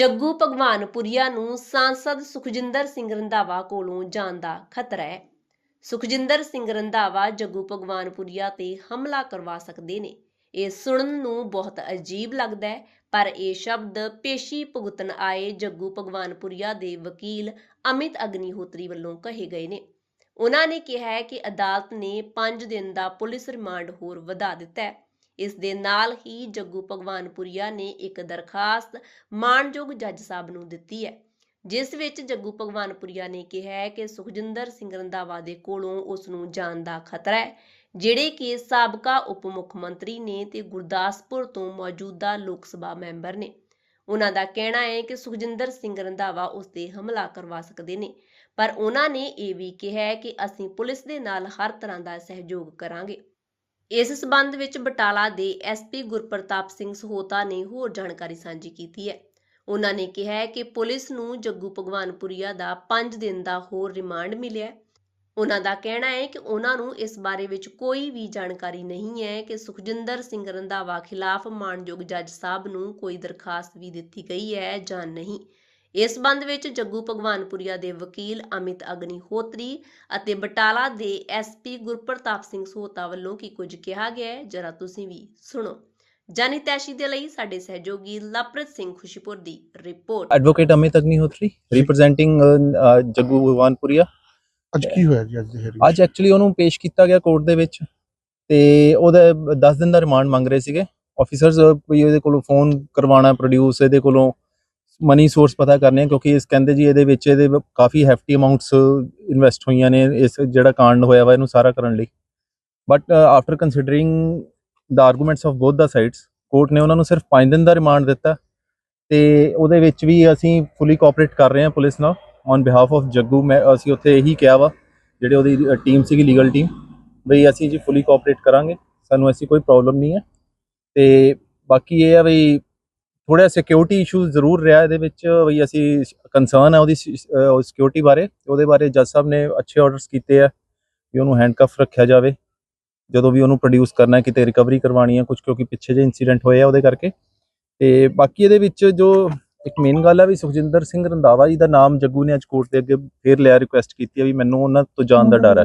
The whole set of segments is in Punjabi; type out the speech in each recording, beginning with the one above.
ਜੱਗੂ ਭਗਵਾਨਪੁਰੀਆ ਨੂੰ ਸਾਂਸਦ ਸੁਖਜਿੰਦਰ ਸਿੰਘ ਰੰਧਾਵਾ ਕੋਲੋਂ ਜਾਣ ਦਾ ਖਤਰਾ ਹੈ। ਸੁਖਜਿੰਦਰ ਸਿੰਘ ਰੰਧਾਵਾ ਜੱਗੂ ਭਗਵਾਨਪੁਰੀਆ ਤੇ ਹਮਲਾ ਕਰਵਾ ਸਕਦੇ ਨੇ। ਇਹ ਸੁਣਨ ਨੂੰ ਬਹੁਤ ਅਜੀਬ ਲੱਗਦਾ ਹੈ, ਪਰ ਇਹ ਸ਼ਬਦ ਪੇਸ਼ੀ ਭੁਗਤਣ ਆਏ ਜੱਗੂ ਭਗਵਾਨਪੁਰੀਆ ਦੇ ਵਕੀਲ ਅਮਿਤ ਅਗਨੀਹੋਤਰੀ ਵੱਲੋਂ ਕਹੇ ਗਏ ਨੇ। ਉਹਨਾਂ ਨੇ ਕਿਹਾ ਹੈ ਕਿ ਅਦਾਲਤ ਨੇ 5 ਦਿਨ ਦਾ ਪੁਲਿਸ ਰਿਮਾਂਡ ਹੋਰ ਵਧਾ ਦਿੱਤਾ ਹੈ। ਇਸ ਦੇ ਨਾਲ ਹੀ ਜੱਗੂ ਭਗਵਾਨਪੁਰੀਆ ਨੇ ਇੱਕ ਦਰਖਾਸਤ ਮਾਣਯੋਗ ਜੱਜ ਸਾਹਿਬ ਨੂੰ ਦਿੱਤੀ ਹੈ, ਜਿਸ ਵਿੱਚ ਜੱਗੂ ਭਗਵਾਨਪੁਰੀਆ ਨੇ ਕਿਹਾ ਹੈ ਕਿ ਸੁਖਜਿੰਦਰ ਸਿੰਘ ਰੰਧਾਵਾ ਦੇ ਕੋਲੋਂ ਉਸ ਨੂੰ ਜਾਣ ਦਾ ਖਤਰਾ ਹੈ, ਜਿਹੜੇ ਕਿ ਸਾਬਕਾ ਉਪ ਮੁੱਖ ਮੰਤਰੀ ਨੇ ਤੇ ਗੁਰਦਾਸਪੁਰ ਤੋਂ ਮੌਜੂਦਾ ਲੋਕ ਸਭਾ ਮੈਂਬਰ ਨੇ। ਉਹਨਾਂ ਦਾ ਕਹਿਣਾ ਹੈ ਕਿ ਸੁਖਜਿੰਦਰ ਸਿੰਘ ਰੰਧਾਵਾ ਉਸ ਤੇ ਹਮਲਾ ਕਰਵਾ ਸਕਦੇ ਨੇ, ਪਰ ਉਹਨਾਂ ਨੇ ਇਹ ਵੀ ਕਿਹਾ ਹੈ ਕਿ ਅਸੀਂ ਪੁਲਿਸ ਦੇ ਨਾਲ ਹਰ ਤਰ੍ਹਾਂ ਦਾ ਸਹਿਯੋਗ ਕਰਾਂਗੇ। ਇਸ ਸਬੰਧ ਵਿੱਚ ਬਟਾਲਾ ਦੇ ਐਸਪੀ ਗੁਰਪ੍ਰਤਾਪ ਸਿੰਘ ਸਹੋਤਾ ਨੇ ਹੋਰ ਜਾਣਕਾਰੀ ਸਾਂਝੀ ਕੀਤੀ ਹੈ। ਉਹਨਾਂ ਨੇ ਕਿਹਾ ਹੈ ਕਿ ਪੁਲਿਸ ਨੂੰ ਜੱਗੂ ਭਗਵਾਨਪੁਰੀਆ ਦਾ 5 ਦਿਨ ਦਾ ਹੋਰ ਰਿਮਾਂਡ ਮਿਲਿਆ ਉਹਨਾਂ ਦਾ ਕਹਿਣਾ ਹੈ ਕਿ ਉਹਨਾਂ ਨੂੰ ਇਸ ਬਾਰੇ ਵਿੱਚ ਕੋਈ ਵੀ ਜਾਣਕਾਰੀ ਨਹੀਂ ਹੈ ਕਿ ਸੁਖਜਿੰਦਰ ਸਿੰਘ ਰੰਧਾਵਾ ਖਿਲਾਫ ਮਾਣਯੋਗ ਜੱਜ ਸਾਹਿਬ ਨੂੰ ਕੋਈ ਦਰਖਾਸਤ ਵੀ ਦਿੱਤੀ ਗਈ ਹੈ ਜਾਂ ਨਹੀਂ। ਇਸ ਸੰਬੰਧ ਵਿੱਚ ਜੱਗੂ ਭਗਵਾਨਪੁਰੀਆ ਦੇ ਵਕੀਲ ਅਮਿਤ ਅਗਨੀਹੋਤਰੀ ਅਤੇ ਬਟਾਲਾ ਦੇ ਐਸਪੀ ਗੁਰਪ੍ਰਤਾਪ ਸਿੰਘ ਸੋਤਾ ਵੱਲੋਂ ਕੀ ਕੁਝ ਕਿਹਾ ਗਿਆ ਹੈ ਜਰਾ ਤੁਸੀਂ ਵੀ ਸੁਣੋ। ਜਾਨੀ ਤੈਸ਼ੀ ਦੇ ਲਈ ਸਾਡੇ ਸਹਿਯੋਗੀ ਲਵਪ੍ਰੀਤ ਸਿੰਘ ਖੁਸ਼ੀਪੁਰ ਦੀ report. Advocate Amit Agnihotri representing Jaggu Bhagwanpuria. ਅੱਜ ਕੀ ਹੋਇਆ ਜੀ ਅੱਜ ਦੀ hearing? ਅੱਜ ਐਕਚੁਅਲੀ ਉਹਨੂੰ ਪੇਸ਼ ਕੀਤਾ ਗਿਆ ਕੋਰਟ ਦੇ ਵਿੱਚ ਤੇ ਉਹਦਾ 10 ਦਿਨ ਦਾ ਰਿਮਾਂਡ ਮੰਗ ਰਹੇ ਸੀਗੇ। ਆਫੀਸਰਸ ਵੀ ਇਹਦੇ ਕੋਲੋਂ ਫੋਨ ਕਰਵਾਉਣਾ ਪ੍ਰੋਡਿਊਸ ਇਹਦੇ ਕੋਲੋਂ ਮਨੀ ਸੋਰਸ ਪਤਾ ਕਰਨੇ ਆ, ਕਿਉਂਕਿ ਇਸ ਕਹਿੰਦੇ ਜੀ ਇਹਦੇ ਵਿੱਚ ਇਹਦੇ ਕਾਫੀ ਹੈਫਟੀ ਅਮਾਉਂਟਸ ਇਨਵੈਸਟ ਹੋਈਆਂ ਨੇ, ਇਸ ਜਿਹੜਾ ਕਾਂਡ ਹੋਇਆ ਵਾ ਇਹਨੂੰ ਸਾਰਾ ਕਰਨ ਲਈ। But after considering the arguments of both the sides court ਨੇ ਉਹਨਾਂ ਨੂੰ ਸਿਰਫ 5 ਦਿਨ ਦਾ ਰਿਮਾਂਡ ਦਿੱਤਾ ਤੇ ਉਹਦੇ ਵਿੱਚ ਵੀ ਅਸੀਂ ਫੁੱਲੀ ਕੋਆਪਰੇਟ ਕਰ ਰਹੇ ਹਾਂ ਪੁਲਿਸ ਨਾਲ ਔਨ ਬਿਹਾਫ ਆਫ ਜੱਗੂ। ਮੈਂ, ਅਸੀਂ ਉੱਥੇ ਇਹੀ ਕਿਹਾ ਵਾ, ਜਿਹੜੇ ਉਹਦੀ ਟੀਮ ਸੀਗੀ ਲੀਗਲ ਟੀਮ ਬਈ ਅਸੀਂ ਜੀ ਫੁੱਲੀ ਕੋਆਪਰੇਟ ਕਰਾਂਗੇ, ਸਾਨੂੰ ਐਸੀ ਕੋਈ ਪ੍ਰੋਬਲਮ ਨਹੀਂ ਹੈ। ਤੇ ਬਾਕੀ ਇਹ ਆ ਬਈ ਥੋੜਾ ਸਿਕਿਉਰਿਟੀ ਇਸ਼ੂ ਜ਼ਰੂਰ ਰਿਹਾ ਇਹਦੇ ਵਿੱਚ ਬਈ ਅਸੀਂ ਕੰਸਰਨ ਹੈ ਉਹਦੀ ਸਿਕਿਉਰਿਟੀ ਬਾਰੇ ਉਹਦੇ ਬਾਰੇ ਜੱਜ ਸਾਹਿਬ ਨੇ ਅੱਛੇ ਆਰਡਰਸ ਕੀਤੇ ਆ ਕਿ ਉਹਨੂੰ ਹੈਂਡਕਫ ਰੱਖਿਆ ਜਾਵੇ ਜਦੋਂ ਵੀ ਉਹਨੂੰ ਪ੍ਰੋਡਿਊਸ ਕਰਨਾ ਹੈ ਕਿਤੇ ਰਿਕਵਰੀ ਕਰਵਾਉਣੀ ਹੈ ਕੁਝ ਕਿਉਂਕਿ ਪਿੱਛੇ ਜੇ ਇਨਸੀਡੈਂਟ ਹੋਏ ਆ ਉਹਦੇ ਕਰਕੇ। ਤੇ ਬਾਕੀ ਇਹਦੇ ਵਿੱਚ ਜੋ ਇੱਕ ਮੇਨ ਗੱਲ ਹੈ ਵੀ ਸੁਖਜਿੰਦਰ ਸਿੰਘ ਰੰਧਾਵਾ ਜੀ ਦਾ ਨਾਮ ਜੱਗੂ ਨੇ ਅੱਜ ਕੋਰਟ ਦੇ ਅੱਗੇ ਫੇਰ ਲਿਆ ਰਿਕੁਐਸਟ ਕੀਤੀ ਹੈ ਵੀ ਮੈਨੂੰ ਉਹਨਾਂ ਤੋਂ ਜਾਣ ਦਾ ਡਰ ਹੈ।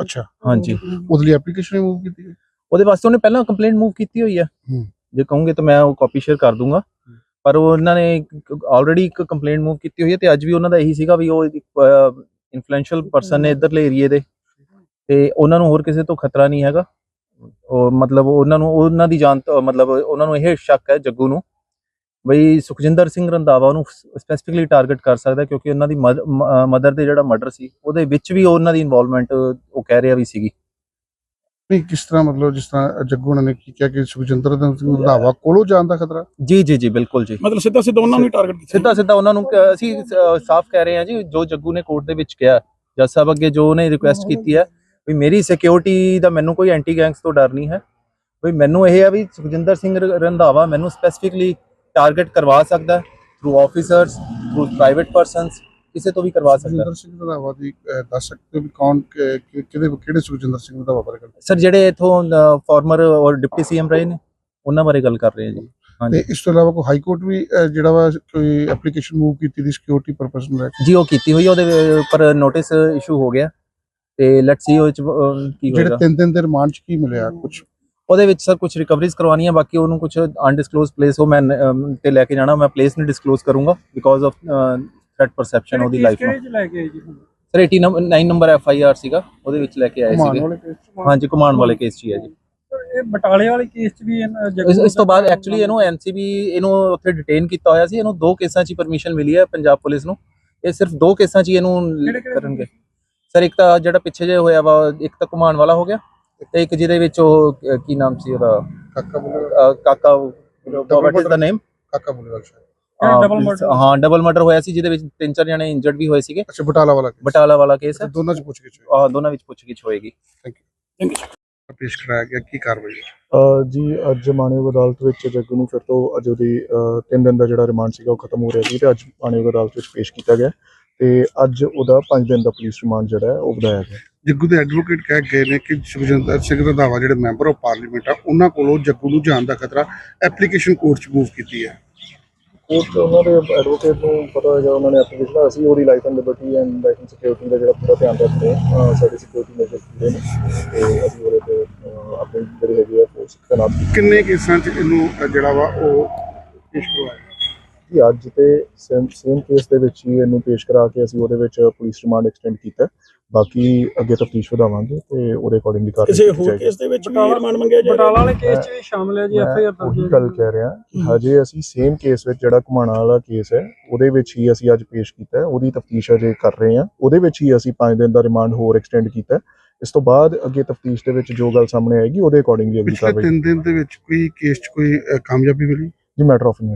ਅੱਛਾ। ਹਾਂਜੀ। ਉਹਦੇ ਲਈ ਐਪਲੀਕੇਸ਼ਨ ਰਿਮੂਵ ਕੀਤੀ ਹੈ? ਉਹਦੇ ਵਾਸਤੇ ਉਹਨੇ ਪਹਿਲਾਂ ਕੰਪਲੇਂਟ ਮੂਵ ਕੀਤੀ ਹੋਈ ਹੂੰ। ਜੇ ਕਹੋਗੇ ਤਾਂ ਮੈਂ ਉਹ ਕਾਪੀ ਸ਼ੇਅਰ ਕਰ ਦੂੰਗਾ। ਪਰ ਉਹ ਉਹਨਾਂ ਨੇ ਆਲਰੇਡੀ ਇੱਕ ਕੰਪਲੇਂਟ ਮੂਵ ਕੀਤੀ ਹੋਈ ਹੈ ਤੇ ਅੱਜ ਵੀ ਉਹਨਾਂ ਦਾ ਇਹੀ ਸੀਗਾ ਵੀ ਉਹ ਇਨਫਲੂਐਂਸ਼ੀਅਲ ਪਰਸਨ ਨੇ ਇਧਰਲੇ ਏਰੀਏ ਦੇ। ਤੇ ਉਹਨਾਂ ਨੂੰ ਹੋਰ ਕਿਸੇ ਤੋਂ ਖਤਰਾ ਨਹੀਂ ਹੈਗਾ। ਉਹ ਮਤਲਬ ਉਹਨਾਂ ਨੂੰ, ਉਹਨਾਂ ਦੀ ਜਾਨ ਤੋਂ ਮਤਲਬ ਉਹਨਾਂ ਨੂੰ ਇਹ ਸ਼ੱਕ ਹੈ ਜੱਗੂ ਨੂੰ ਬਈ ਸੁਖਜਿੰਦਰ ਸਿੰਘ ਰੰਧਾਵਾ ਨੂੰ ਸਪੈਸੀਫਿਕਲੀ ਟਾਰਗੇਟ ਕਰ ਸਕਦਾ ਕਿਉਂਕਿ ਉਹਨਾਂ ਦੀ ਮਦਰ ਦੇ ਜਿਹੜਾ ਮਰਡਰ ਸੀ, ਉਹਦੇ ਵਿੱਚ ਵੀ ਉਹਨਾਂ ਦੀ ਇਨਵੋਲਵਮੈਂਟ ਉਹ ਕਹਿ ਰਿਹਾ ਵੀ ਸੀਗੀ। ਨਹੀਂ ਕਿਸ ਤਰ੍ਹਾਂ ਮਤਲਬ ਜਿਸ ਤਰ੍ਹਾਂ ਜੱਗੂ ਨੇ ਕੀ ਕਿਹਾ ਕਿ ਸੁਖਜਿੰਦਰ ਸਿੰਘ ਰੰਧਾਵਾ ਕੋਲੋਂ ਜਾਣ ਦਾ ਖਤਰਾ? ਜੀ ਜੀ ਜੀ ਬਿਲਕੁਲ ਜੀ। ਮਤਲਬ ਸਿੱਧਾ ਸਿੱਧਾ ਉਹਨਾਂ ਨੂੰ ਟਾਰਗੇਟ ਕੀਤਾ। ਸਿੱਧਾ ਸਿੱਧਾ ਉਹਨਾਂ ਨੂੰ ਕ- ਅਸੀਂ ਸਾਫ਼ ਕਹਿ ਰਹੇ ਹਾਂ ਜੀ ਜੋ ਜੱਗੂ ਨੇ ਕੋਰਟ ਦੇ ਵਿੱਚ ਕਿਹਾ ਜੱਜ ਸਾਹਿਬ ਅੱਗੇ ਜੋ ਉਹਨੇ ਰਿਕੁਐਸਟ ਕੀਤੀ ਹੈ ਵੀ ਮੇਰੀ ਸਿਕਿਉਰਿਟੀ ਦਾ ਮੈਨੂੰ ਕੋਈ ਐਂਟੀ ਗੈਂਗਸ ਤੋਂ ਡਰ ਨਹੀਂ ਹੈ। ਵੀ ਮੈਨੂੰ ਇਹ ਹੈ ਵੀ ਸੁਖਜਿੰਦਰ ਸਿੰਘ ਰ- ਰੰਧਾਵਾ ਮੈਨੂੰ ਸਪੈਸੀਫਿਕਲੀ ਟਾਰਗੇਟ ਕਰਵਾ ਸਕਦਾ through officers through private persons ਕਿਸੇ ਤੋਂ ਵੀ ਕਰਵਾ ਸਕਦਾ। ਸੁਖਜਿੰਦਰ ਸਿੰਘ ਰੰਧਾਵਾ ਦੀ ਅਹ, ਦੱਸ ਸਕਦੇ ਹੋ ਵੀ ਕੌਣ ਕਿ- ਕਿ- ਕਿਹਦੇ ਕਿਹੜੇ ਸੁਖਜਿੰਦਰ ਸਿੰਘ ਰੰਧਾਵਾ ਬਾਰੇ ਗੱਲ ਸਰ ਜਿਹੜੇ ਇਥੋਂ ਫਾਰਮਰ ਔਰ ਡਿਪਟੀ ਸੀਐਮ ਰਹੇ ਨੇ ਉਹਨਾਂ ਬਾਰੇ ਗੱਲ ਕਰ ਰਹੇ ਹਾਂ ਜੀ। ਤੇ ਇਸ ਤੋਂ ਇਲਾਵਾ ਕੋਈ ਹਾਈ ਕੋਰਟ ਵੀ ਅਹ, ਜਿਹੜਾ ਵਾ ਕੋਈ ਐਪਲੀਕੇਸ਼ਨ ਮੂਵ ਕੀਤੀ ਦੀ ਸਿਕਿਉਰਿਟੀ ਪਰਪਸ ਨੂੰ ਲੈ ਕੇ? ਜੀ ਉਹ ਕੀਤੀ ਹੋਈ ਉਹਦੇ ਉੱਪਰ ਨੋਟਿਸ ਇਸ਼ੂ ਹੋ ਗਿਆ। ਤੇ ਲੈਟਸ ਸੀ ਉਹ 'ਚ, ਅਹ, ਕੀ ਹੋਏਗਾ। ਜਿਹੜੇ ਤਿੰਨ ਦਿਨ ਦੇ ਰਿਮਾਂਡ ਚ ਕੀ ਮਿਲਿਆ ਕੁਝ ਉਹਦੇ ਵਿੱਚ ਸਰ ਕੁਝ ਰਿਕਵਰੀਜ਼ ਕਰਵਾਉਣੀਆਂ ਬਾਕੀ ਉਹਨੂੰ ਕੁਝ ਅਨਡਿਸਕਲੋਜ਼ ਪਲੇਸ ਉਹ ਮੈਂ ਅਮ, ਤੇ ਲੈ ਕੇ ਜਾਣਾ ਮੈਂ ਪਲੇਸ ਨਹੀਂ ਡਿਸਕਲੋਜ਼ ਕਰੂੰਗਾ ਬਿਕੋਜ਼ ਆਫ ਥ੍ਰੈਟ ਪਰਸੈਪਸ਼ਨ ਉਹਦੀ ਲਾਈਫ ਨੂੰ। ਚ ਲੈ ਕੇ ਆਏ ਜੀ sir 89 number F I R ਸੀਗਾ ਉਹਦੇ ਵਿੱਚ ਲੈ ਕੇ ਆਏ ਘੁਮਾਉਣ ਸੀਗੇ। ਵਾਲੇ case 'ਚ? ਹਾਂਜੀ ਕਮਾਂਡ ਵਾਲੇ ਕੇਸ 'ਚ ਹੀ ਹੈ ਜੀ। ਇਹ ਬਟਾਲੇ ਵਾਲੇ ਕੇਸ ਚ ਵੀ ਇਹਨਾਂ ਇਸ ਇਸ ਤੋਂ ਬਾਅਦ ਐਕਚੁਅਲੀ ਇਹਨੂੰ ਐਨਸੀਬੀ ਇਹਨੂੰ ਉੱਥੇ ਡਿਟੇਨ ਕੀਤਾ ਹੋਇਆ ਸੀ। ਇਹਨੂੰ ਦੋ ਕੇਸਾਂ 'ਚ ਪਰਮਿਸ਼ਨ ਮਿਲੀ ਹੈ ਪੰਜਾਬ ਪੁਲਿਸ ਨੂੰ। ਇਹ ਸਿਰਫ ਦੋ ਕੇਸਾਂ 'ਚ ਹੀ ਇਹਨੂੰ ਕਿਹੜੇ-ਕਿਹੜੇ ਕਰਨਗੇ। ਸਰ ਇੱਕ ਤਾਂ ਜਿਹੜਾ ਪਿੱਛੇ ਜੇ ਹੋਇਆ ਵਾ ਇੱਕ ਤਾਂ ਕਮਾਂਡ ਵਾਲਾ ਹੋ ਗਿਆ ਤੇ ਇੱਕ ਜਿਹਦੇ ਵਿੱਚ ਉਹ ਕੀ ਨਾਮ ਸੀ ਉਹਦਾ? ਕਾਕਾ ਬੁਲੇ ਅ, ਕਾਕਾ ਵਾਟ ਇਜ਼ ਦਾ ਨੇਮ ਕਾਕਾ ਬੁਲੇ ਵਾਲਾ ਸ਼ਾਇਦ। ਡਬਲ ਮਰਡਰ ਹਾਂ ਡਬਲ ਮਰਡਰ ਹੋਇਆ ਸੀ ਜਿਹਦੇ ਵਿੱਚ ਤਿੰਨ ਚਾਰ ਜਣੇ ਇੰਜਰਡ ਵੀ ਹੋਏ ਸੀਗੇ। ਅੱਛਾ ਬਟਾਲਾ ਵਾਲਾ case। ਬਟਾਲਾ ਵਾਲਾ ਕੇਸ ਹੈ। ਦੋਨਾਂ ਚ ਪੁੱਛ ਕੇ ਆਹ ਦੋਨਾਂ ਵਿੱਚ ਪੁੱਛਗਿੱਛ ਹੋਏਗੀ। ਪੇਸ਼ ਕਰਾਇਆ ਗਿਆ ਕੀ ਕਾਰਵਾਈ? ਅ, ਜੀ ਅੱਜ ਮਾਨਯੋਗ ਅਦਾਲਤ ਵਿੱਚ ਜੱਗੂ ਨੂੰ ਫਿਰ ਤੋਂ ਅੱਜ ਉਹਦੀ ਅ, ਤਿੰਨ ਦਿਨ ਦਾ ਜਿਹੜਾ ਰਿਮਾਂਡ ਸੀਗਾ ਉਹ ਖਤਮ ਹੋ ਰਿਹਾ ਸੀ ਤੇ ਅੱਜ ਮਾਨਯੋਗ ਅਦਾਲਤ ਵਿੱਚ ਪੇਸ਼ ਕੀਤਾ ਗਿਆ। ਤੇ ਅੱਜ ਉਹਦਾ 5 ਦਿਨ ਦਾ ਪੁਲਿਸ ਰਿਮਾਂਡ ਜਿਹੜਾ ਹੈ ਉਹ ਵਧਾਇਆ ਗਿਆ। ਜੱਗੂ ਦੇ ਐਡਵੋਕੇਟ ਕਹਿ ਗਏ ਨੇ ਕਿ ਸੁਖਜਿੰਦਰ ਸਿੰਘ ਰੰਧਾਵਾ ਜਿਹੜੇ ਮੈਂਬਰ ਆਫ ਪਾਰਲੀਮੈਂਟ ਆ ਉਹਨਾਂ ਕੋਲੋਂ ਜੱਗੂ ਨੂੰ ਜਾਣ ਦਾ ਖਤਰਾ ਐਪਲੀਕੇਸ਼ਨ ਕੋਰਟ 'ਚ ਮੂਵ ਕੀਤੀ ਹੈ। ਕੋਰਟ ਉਹਨਾਂ ਦੇ ਐਡਵੋਕੇਟ ਨੂੰ ਪਤਾ ਹੋਏਗਾ ਉਹਨਾਂ ਨੇ ਐਪਲੀਕੇਸ਼ਨ ਅਸੀਂ ਉਹਦੀ life and liberty and life and security ਦਾ ਜਿਹੜਾ ਪੂਰਾ ਧਿਆਨ ਰੱਖਦੇ ਹਾਂ ਸਾਡੀ ਸਿਕਿਉਰਿਟੀ ਮੇਜਰ ਪੂਰੇ ਨੇ। ਤੇ ਅਸੀਂ ਉਹਦੇ ਤੇ ਅਹ, ਆਪਣੀ ਜਿਹੜੀ ਹੈਗੀ ਹੈ ਫੋਰਸ ਤੈਨਾਤ ਕਿੰਨੇ ਕੇਸਾਂ 'ਚ ਇਹਨੂੰ ਜਿਹੜਾ ਵਾ ਉਹ ਪੇਸ਼ ਕਰਵਾਇਆ? ਜੀ ਅੱਜ ਤੇ ਸੇਮ ਕੇਸ ਦੇ ਵਿੱਚ ਹੀ ਇਹਨੂੰ ਪੇਸ਼ ਕਰਾ ਕੇ ਅਸੀਂ ਉਹਦੇ ਵਿੱਚ ਪੁਲਿਸ ਰਿਮਾਂਡ ਐਕਸਟੈਂਡ ਕੀਤਾ। ਬਾਕੀ ਅੱਗੇ ਤਫਤੀਸ਼ ਵਧਾਵਾਂਗੇ ਤੇ ਉਹਦੇ ਅਕੋਰਡਿੰਗਲੀ ਕਾਰਵਾਈ ਕਿਸੇ ਕੀਤੀ ਹੋਰ ਜਾਏਗੀ। ਕੇਸ ਦੇ ਵਿੱਚ ਵੀ ਰਿਮਾਂਡ ਮੰਗਿਆ ਜਾ ਬਟਾਲਾ ਵਾਲੇ ਕੇਸ 'ਚ ਵੀ ਸ਼ਾਮਲ ਹੈ ਜੀ ਐਫ ਆਈ ਆਰ ਗੱਲ ਕਹਿ ਰਿਹਾ। ਕਿ ਹਜੇ ਅਸੀਂ ਸੇਮ ਕੇਸ ਵਿੱਚ ਜਿਹੜਾ ਘੁਮਾਣਾ ਵਾਲਾ ਕੇਸ ਹੈ ਉਹਦੇ ਵਿੱਚ ਹੀ ਅਸੀਂ ਅੱਜ ਪੇਸ਼ ਕੀਤਾ ਉਹਦੀ ਤਫਤੀਸ਼ ਅਜੇ ਕਰ ਰਹੇ ਹਾਂ। ਉਹਦੇ ਵਿੱਚ ਹੀ ਅਸੀਂ 5 ਦਿਨ ਦਾ ਰਿਮਾਂਡ ਹੋਰ ਐਕਸਟੈਂਡ ਕੀਤਾ। ਇਸ ਤੋਂ ਬਾਅਦ ਅੱਗੇ ਤਫਤੀਸ਼ ਦੇ ਵਿੱਚ ਜੋ ਗੱਲ ਸਾਹਮਣੇ ਆਏਗੀ ਉਹਦੇ ਅਕੋਰਡਿੰਗਲੀ ਅਗਲੀ ਪਿਛਲੇ ਕਾਰਵਾਈ 3 ਦਿਨ ਦੇ ਵਿੱਚ ਕੋਈ ਕੇਸ 'ਚ ਕੋਈ ਕਾਮਯਾਬੀ ਮਿਲੀ? ਜੀ ਮੈਟਰ ਆਫ